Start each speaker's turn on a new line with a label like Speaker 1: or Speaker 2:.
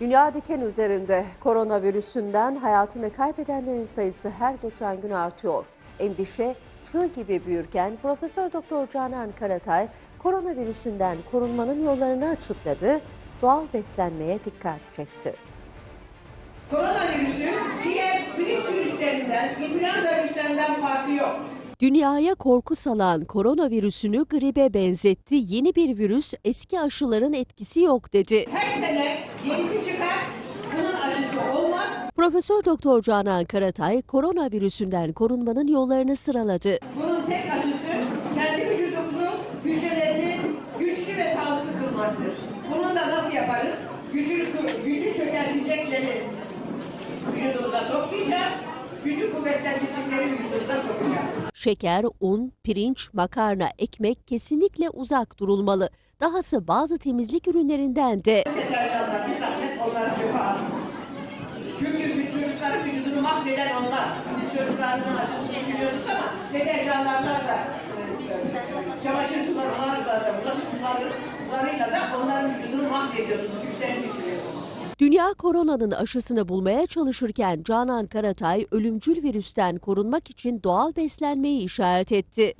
Speaker 1: Dünya diken üzerinde koronavirüsünden hayatını kaybedenlerin sayısı her geçen gün artıyor. Endişe çığ gibi büyürken Profesör Doktor Canan Karatay koronavirüsünden korunmanın yollarını açıkladı. Doğal beslenmeye dikkat çekti.
Speaker 2: Koronavirüsün diğer grip virüslerinden, influenza virüslerinden farkı yok.
Speaker 1: Dünyaya korku salan koronavirüsünü gribe benzetti. Yeni bir virüs eski aşıların etkisi yok dedi.
Speaker 2: Her sene yenisi çıkar, bunun aşısı olmaz.
Speaker 1: Profesör Doktor Canan Karatay koronavirüsünden korunmanın yollarını sıraladı.
Speaker 2: Bunun tek aşısı kendi vücudumuzun hücrelerini güçlü ve sağlıklı kılmaktır. Bunu da nasıl yaparız? Gücü, gücü çökertecekleri vücudumuza sokmayacağız. Gücü kuvvetlendirecekleri vücudumuza sokacağız.
Speaker 1: Şeker, un, pirinç, makarna, ekmek kesinlikle uzak durulmalı. Dahası bazı temizlik ürünlerinden de
Speaker 2: Deterjanlar mahveden onlar. Siz çocuklarınızın aşısını düşünüyorsunuz ama deterjanlarla da, e, e, çamaşır sularıyla da, bulaşık sularıyla da onların vücudunu mahvediyorsunuz, güçlerini düşürüyorsunuz.
Speaker 1: dünya koronanın aşısını bulmaya çalışırken Canan Karatay ölümcül virüsten korunmak için doğal beslenmeyi işaret etti.